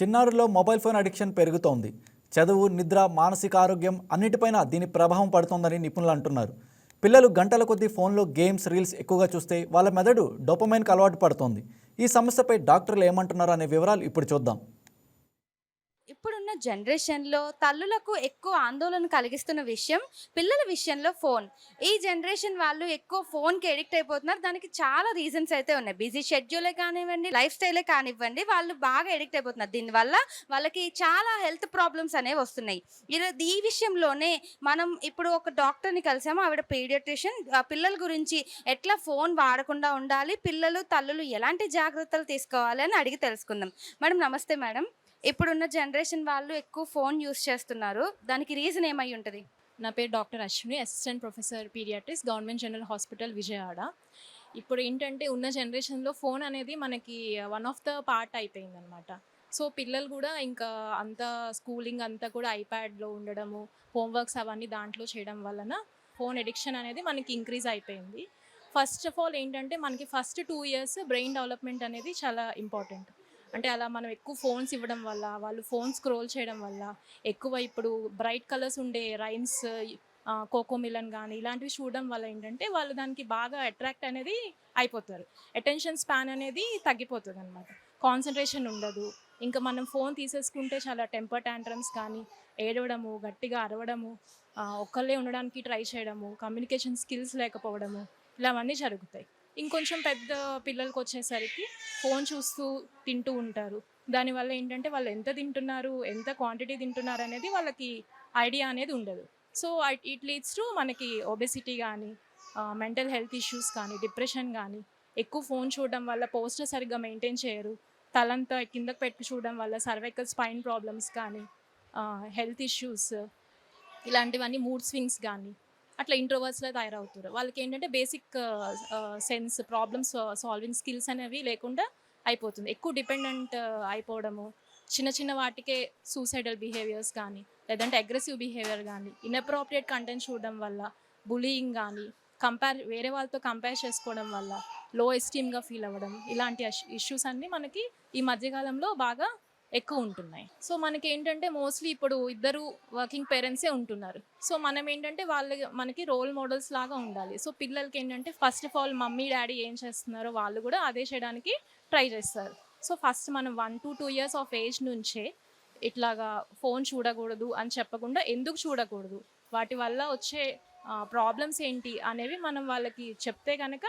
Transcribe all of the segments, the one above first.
చిన్నారుల్లో mobile phone addiction పెరుగుతోంది. చదువు నిద్ర మానసిక ఆరోగ్యం అన్నిటిపైన దీని ప్రభావం పడుతోందని నిపుణులు అంటున్నారు. పిల్లలు గంటల కొద్దీ ఫోన్లో గేమ్స్ రీల్స్ ఎక్కువగా చూస్తే వాళ్ళ మెదడు డోపమైన్కి అలవాటు పడుతోంది. ఈ సమస్యపై డాక్టర్లు ఏమంటున్నారు అనే వివరాలు ఇప్పుడు చూద్దాం. ఇప్పుడున్న జనరేషన్లో తల్లులకు ఎక్కువ ఆందోళన కలిగిస్తున్న విషయం పిల్లల విషయంలో ఫోన్. ఈ జనరేషన్ వాళ్ళు ఎక్కువ ఫోన్కి ఎడిక్ట్ అయిపోతున్నారు. దానికి చాలా రీజన్స్ అయితే ఉన్నాయి. బిజీ షెడ్యూలే కానివ్వండి లైఫ్ స్టైలే కానివ్వండి వాళ్ళు బాగా ఎడిక్ట్ అయిపోతున్నారు. దీనివల్ల వాళ్ళకి చాలా హెల్త్ ప్రాబ్లమ్స్ అనేవి వస్తున్నాయి. ఈ విషయంలోనే మనం ఇప్పుడు ఒక డాక్టర్ని కలిసాము. ఆవిడ పీడియాట్రిషియన్. పిల్లల గురించి ఎట్లా ఫోన్ వాడకుండా ఉండాలి? పిల్లలు తల్లులు ఎలాంటి జాగ్రత్తలు తీసుకోవాలి అని అడిగి తెలుసుకుందాం. మేడం నమస్తే మేడం. ఇప్పుడున్న జనరేషన్ వాళ్ళు ఎక్కువ ఫోన్ యూస్ చేస్తున్నారు. దానికి రీజన్ ఏమై ఉంటుంది? నా పేరు doctor Ashwini assistant professor paediatrics government general hospital Vijayawada. ఇప్పుడు ఏంటంటే ఉన్న జనరేషన్లో ఫోన్ అనేది మనకి వన్ ఆఫ్ ద పార్ట్ అయిపోయింది అనమాట సో పిల్లలు కూడా ఇంకా అంత స్కూలింగ్ అంతా కూడా ఐప్యాడ్లో ఉండడము హోంవర్క్స్ అవన్నీ దాంట్లో చేయడం వలన ఫోన్ ఎడిక్షన్ అనేది మనకి ఇంక్రీజ్ అయిపోయింది. ఫస్ట్ ఆఫ్ ఆల్ ఏంటంటే మనకి first two years brain development అనేది చాలా ఇంపార్టెంట్. అంటే అలా మనం ఎక్కువ ఫోన్స్ ఇవ్వడం వల్ల వాళ్ళు ఫోన్ స్క్రోల్ చేయడం వల్ల ఎక్కువ ఇప్పుడు బ్రైట్ కలర్స్ ఉండే రైమ్స్ కోకో మిలన్ కానీ ఇలాంటివి చూడడం వల్ల ఏంటంటే వాళ్ళు దానికి బాగా అట్రాక్ట్ అనేది అయిపోతారు. అటెన్షన్ స్పాన్ అనేది తగ్గిపోతుంది అనమాట కాన్సన్ట్రేషన్ ఉండదు. ఇంకా మనం ఫోన్ తీసేసుకుంటే చాలా టెంపర్ ట్యాంట్రమ్స్ కానీ ఏడవడము గట్టిగా అరవడము ఒక్కళ్ళే ఉండడానికి ట్రై చేయడము కమ్యూనికేషన్ స్కిల్స్ లేకపోవడము ఇలావన్నీ జరుగుతాయి. ఇంకొంచెం పెద్ద పిల్లలకి వచ్చేసరికి ఫోన్ చూస్తూ తింటూ ఉంటారు. దానివల్ల ఏంటంటే వాళ్ళు ఎంత తింటున్నారు ఎంత క్వాంటిటీ తింటున్నారు అనేది వాళ్ళకి ఐడియా అనేది ఉండదు. సో ఇట్ లీడ్స్ టు మనకి ఒబెసిటీ కానీ మెంటల్ హెల్త్ ఇష్యూస్ కానీ డిప్రెషన్ కానీ ఎక్కువ ఫోన్ చూడడం వల్ల పోస్టర్ సరిగ్గా మెయింటైన్ చేయరు. తలంతా కిందకు పెట్టి చూడడం వల్ల సర్వైకల్ స్పైన్ ప్రాబ్లమ్స్ కానీ హెల్త్ ఇష్యూస్ ఇలాంటివన్నీ మూడ్ స్వింగ్స్ కానీ అట్లా ఇంట్రోవర్స్లో తయారవుతారు. వాళ్ళకి ఏంటంటే basic sense problems solving skills అనేవి లేకుండా అయిపోతుంది. ఎక్కువ డిపెండెంట్ అయిపోవడము చిన్న చిన్న వాటికే సూసైడల్ బిహేవియర్స్ కానీ లేదంటే అగ్రెసివ్ బిహేవియర్ కానీ ఇన్అప్రోప్రియేట్ కంటెంట్ చూడడం వల్ల బులీయింగ్ కానీ కంపేర్ వేరే వాళ్ళతో కంపేర్ చేసుకోవడం వల్ల లో ఎస్టీమ్గా ఫీల్ అవ్వడం ఇలాంటి ఇష్యూస్ అన్నీ మనకి ఈ మధ్యకాలంలో బాగా ఎక్కువ ఉంటున్నాయి. సో మనకి ఏంటంటే మోస్ట్లీ ఇప్పుడు ఇద్దరు వర్కింగ్ పేరెంట్సే ఉంటున్నారు. సో మనం ఏంటంటే వాళ్ళ మనకి రోల్ మోడల్స్ లాగా ఉండాలి. సో పిల్లలకి ఏంటంటే first of all mummy daddy ఏం చేస్తున్నారో వాళ్ళు కూడా అదే చేయడానికి ట్రై చేస్తారు. సో ఫస్ట్ మనం one to two years of age నుంచే ఇట్లాగా ఫోన్ చూడకూడదు అని చెప్పకుండా ఎందుకు చూడకూడదు? వాటి వల్ల వచ్చే ప్రాబ్లమ్స్ ఏంటి అనేవి మనం వాళ్ళకి చెప్తే కనుక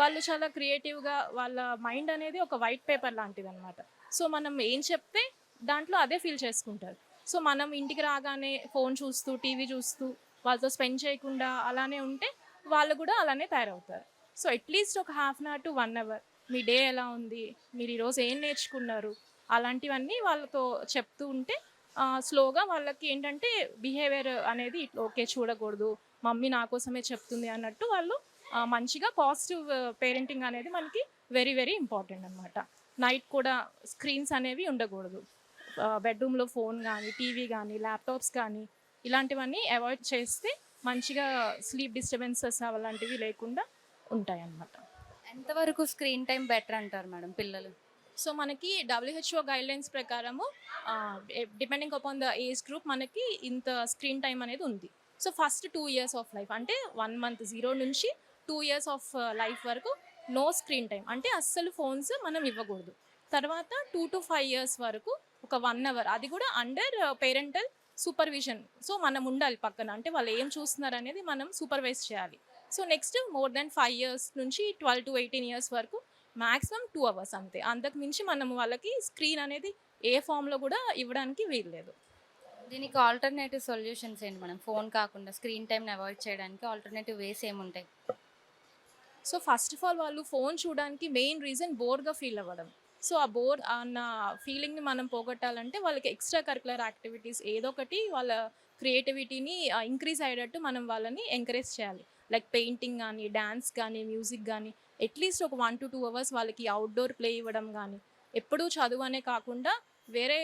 వాళ్ళు చాలా క్రియేటివ్గా వాళ్ళ మైండ్ అనేది ఒక వైట్ పేపర్ లాంటిది అనమాట సో మనం ఏం చెప్తే దాంట్లో అదే ఫీల్ చేసుకుంటారు. సో మనం ఇంటికి రాగానే ఫోన్ చూస్తూ టీవీ చూస్తూ వాళ్ళతో స్పెండ్ చేయకుండా అలానే ఉంటే వాళ్ళు కూడా అలానే తయారవుతారు. సో అట్లీస్ట్ ఒక half an hour to one hour me day ఎలా ఉంది మీరు ఈరోజు ఏం నేర్చుకున్నారు అలాంటివన్నీ వాళ్ళతో చెప్తూ ఉంటే స్లోగా వాళ్ళకి ఏంటంటే బిహేవియర్ అనేది ఓకే చూడకూడదు మమ్మీ నా కోసమే చెప్తుంది అన్నట్టు వాళ్ళు మంచిగా పాజిటివ్ పేరెంటింగ్ అనేది మనకి వెరీ వెరీ ఇంపార్టెంట్ అనమాట నైట్ కూడా స్క్రీన్స్ అనేవి ఉండకూడదు. బెడ్రూమ్లో ఫోన్ కానీ టీవీ కానీ ల్యాప్టాప్స్ కానీ ఇలాంటివన్నీ అవాయిడ్ చేస్తే మంచిగా స్లీప్ డిస్టర్బెన్సెస్ అలాంటివి లేకుండా ఉంటాయి అన్నమాట ఎంతవరకు స్క్రీన్ టైం బెటర్ అంటారు మేడం పిల్లలు? సో మనకి డబ్ల్యూహెచ్ఓ గైడ్లైన్స్ ప్రకారము depending upon the age group మనకి ఇంత స్క్రీన్ టైం అనేది ఉంది. So first two years of life అంటే వన్ మంత్ జీరో నుంచి టూ ఇయర్స్ ఆఫ్ లైఫ్ వరకు నో స్క్రీన్ టైం. అంటే అస్సలు ఫోన్స్ మనం ఇవ్వకూడదు. తర్వాత టూ టు ఫైవ్ ఇయర్స్ వరకు ఒక వన్ అవర్. అది కూడా under uh, parental supervision so మనం ఉండాలి పక్కన. అంటే వాళ్ళు ఏం చూస్తున్నారు అనేది మనం సూపర్వైజ్ చేయాలి. So next more than five years నుంచి ట్వెల్వ్ టు ఎయిటీన్ ఇయర్స్ వరకు మ్యాక్సిమం టూ అవర్స్ అంతే. అంతకు మించి మనం వాళ్ళకి స్క్రీన్ అనేది ఏ ఫామ్లో కూడా ఇవ్వడానికి వీల్లేదు. దీనికి ఆల్టర్నేటివ్ సొల్యూషన్స్ ఏంటి మనం ఫోన్ కాకుండా స్క్రీన్ టైంని అవాయిడ్ చేయడానికి ఆల్టర్నేటివ్ వేస్ ఏముంటాయి? సో ఫస్ట్ ఆఫ్ ఆల్ వాళ్ళు ఫోన్ చూడడానికి మెయిన్ రీజన్ బోర్గా ఫీల్ అవ్వడం. సో ఆ బోర్ అన్న ఫీలింగ్ని మనం పోగొట్టాలంటే వాళ్ళకి ఎక్స్ట్రా కరికులర్ యాక్టివిటీస్ ఏదో ఒకటి వాళ్ళ క్రియేటివిటీని ఇంక్రీజ్ అయ్యేటట్టు మనం వాళ్ళని ఎంకరేజ్ చేయాలి. లైక్ పెయింటింగ్ కానీ డ్యాన్స్ కానీ మ్యూజిక్ కానీ అట్లీస్ట్ ఒక వన్ టు టూ అవర్స్ వాళ్ళకి అవుట్డోర్ ప్లే ఇవ్వడం కానీ ఎప్పుడూ చదువు అనే కాకుండా వేరే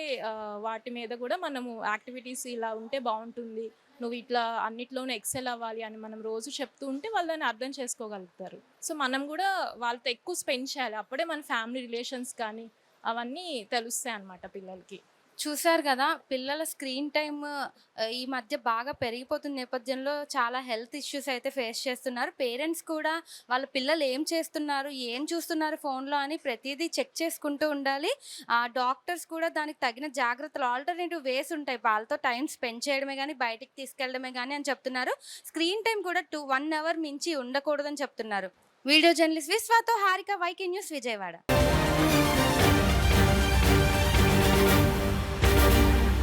వాటి మీద కూడా మనము యాక్టివిటీస్ ఇలా ఉంటే బాగుంటుంది నువ్వు ఇట్లా అన్నిట్లోనూ ఎక్సెల్ అవ్వాలి అని మనం రోజు చెప్తూ ఉంటే వాళ్ళు దాన్ని అర్థం చేసుకోగలుగుతారు. సో మనం కూడా వాళ్ళతో ఎక్కువ స్పెండ్ చేయాలి. అప్పుడే మన ఫ్యామిలీ రిలేషన్స్ కానీ అవన్నీ తెలుస్తాయి అన్నమాట పిల్లలకి. చూసారు కదా! పిల్లల స్క్రీన్ టైమ్ ఈ మధ్య బాగా పెరిగిపోతున్న నేపథ్యంలో చాలా హెల్త్ ఇష్యూస్ అయితే ఫేస్ చేస్తున్నారు. పేరెంట్స్ కూడా వాళ్ళ పిల్లలు ఏం చేస్తున్నారు ఏం చూస్తున్నారు ఫోన్లో అని ప్రతిదీ చెక్ చేసుకుంటూ ఉండాలి. ఆ డాక్టర్స్ కూడా దానికి తగిన జాగ్రత్తలు ఆల్టర్నేటివ్ వేస్ ఉంటాయి. వాళ్ళతో టైం స్పెండ్ చేయడమే కానీ బయటికి తీసుకెళ్ళడమే కానీ అని చెప్తున్నారు. స్క్రీన్ టైం కూడా టూ వన్ అవర్ మించి ఉండకూడదని చెప్తున్నారు. Video journalist విశ్వాతో Harika Y K news Vijayawada.